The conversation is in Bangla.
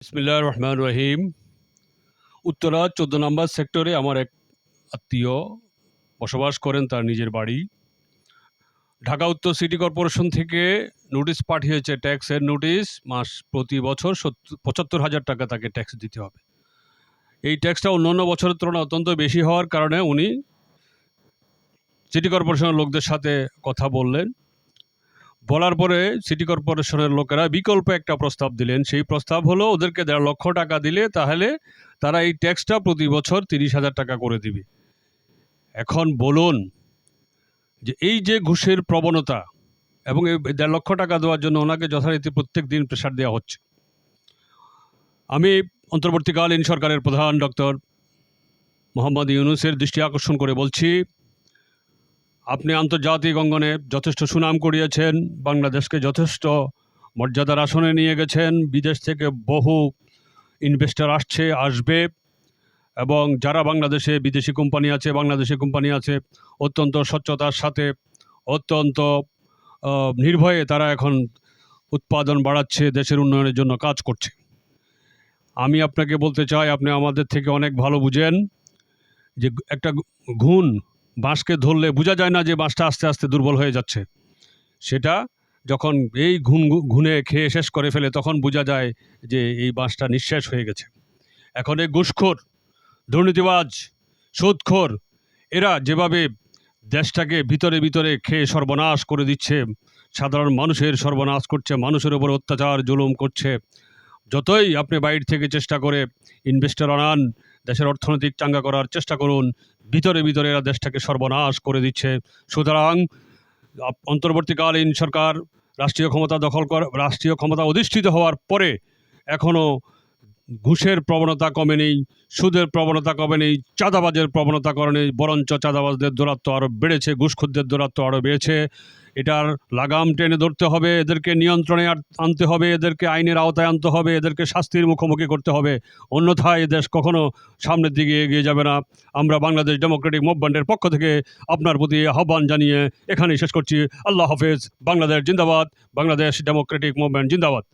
বিসমিল্লাহ রহমান রহিম। উত্তরা চোদ্দ নম্বর সেক্টরে আমার এক আত্মীয় বসবাস করেন, তার নিজের বাড়ি। ঢাকা উত্তর সিটি কর্পোরেশন থেকে নোটিশ পাঠিয়েছে ট্যাক্সের নোটিশ। মাস প্রতি বছর পঁচাত্তর হাজার টাকা তাকে ট্যাক্স দিতে হবে। এই ট্যাক্সটা অন্যান্য বছরের তুলনায় অত্যন্ত বেশি হওয়ার কারণে উনি সিটি কর্পোরেশনের লোকদের সাথে কথা বললেন। বলার পরে সিটি কর্পোরেশনের লোকেরা বিকল্প একটা প্রস্তাব দিলেন। সেই প্রস্তাব হলো, ওদেরকে দেড় লক্ষ টাকা দিলে তাহলে তারা এই ট্যাক্সটা প্রতি বছর তিরিশ হাজার টাকা করে দিবে। এখন বলুন যে এই যে ঘুষের প্রবণতা এবং এই দেড় লক্ষ টাকা দেওয়ার জন্য ওনাকে যথারীতি প্রত্যেক দিন প্রেশার দেওয়া হচ্ছে। আমি অন্তর্বর্তীকালীন সরকারের প্রধান ডক্টর মোহাম্মদ ইউনুসের দৃষ্টি আকর্ষণ করে বলছি আপনি আন্তর্জাতিক অঙ্গনে যথেষ্ট সুনাম করিয়েছেন, বাংলাদেশকে যথেষ্ট মর্যাদার আসনে নিয়ে গেছেন, বিদেশ থেকে বহু ইনভেস্টর আসছে, আসবে এবং যারা বাংলাদেশে বিদেশি কোম্পানি আছে, বাংলাদেশি কোম্পানি আছে, অত্যন্ত স্বচ্ছতার সাথে, অত্যন্ত নির্ভয়ে তারা এখন উৎপাদন বাড়াচ্ছে, দেশের উন্নয়নের জন্য কাজ করছে। আমি আপনাকে বলতে চাই, আপনি আমাদের থেকে অনেক ভালো বুঝেন যে একটা ঘুণ বাঁশকে ধরলে বোঝা যায় না যে বাঁশটা আস্তে আস্তে দুর্বল হয়ে যাচ্ছে। সেটা যখন এই ঘুণ ঘুনে খেয়ে শেষ করে ফেলে, তখন বোঝা যায় যে এই বাঁশটা নিঃশেষ হয়ে গেছে। এখন এই ঘুষখোর, দুর্নীতিবাজ সুদখোর এরা যেভাবে দেশটাকে ভিতরে ভিতরে খেয়ে সর্বনাশ করে দিচ্ছে, সাধারণ মানুষের সর্বনাশ করছে, মানুষের ওপর অত্যাচার, জুলুম করছে, যতই আপনি বাইরে থেকে চেষ্টা করে ইনভেস্টর আনান দেশের অর্থনৈতিক চাঙ্গা করার চেষ্টা করুন। ভিতরে ভিতরে এরা দেশটাকে সর্বনাশ করে দিচ্ছে। সুতরাং অন্তর্বর্তীকালীন সরকার রাষ্ট্রীয় ক্ষমতা দখল কর, রাষ্ট্রীয় ক্ষমতা অধিষ্ঠিত হওয়ার পরে এখনও ঘুষের প্রবণতা কমে নেই সুদের প্রবণতা কমে নেই চাঁদাবাজের প্রবণতা করেনি বরঞ্চ চাঁদাবাজদের দৌরাত্ম আরও বেড়েছে, ঘুষখুরদের দৌরাত্ম আরও বেড়েছে। এটার লাগাম টেনে ধরতে হবে, এদেরকে নিয়ন্ত্রণে আন- আনতে হবে, এদেরকে আইনের আওতায় আনতে হবে, এদেরকে শাস্তির মুখোমুখি করতে হবে। অন্যথায় দেশ কখনো সামনের দিকে এগিয়ে যাবে না। আমরা বাংলাদেশ ডেমোক্রেটিক মুভমেন্টের পক্ষ থেকে আপনার প্রতি আহ্বান জানিয়ে এখানেই শেষ করছি। আল্লাহ হাফেজ, বাংলাদেশ জিন্দাবাদ, বাংলাদেশ ডেমোক্রেটিক মুভমেন্ট জিন্দাবাদ।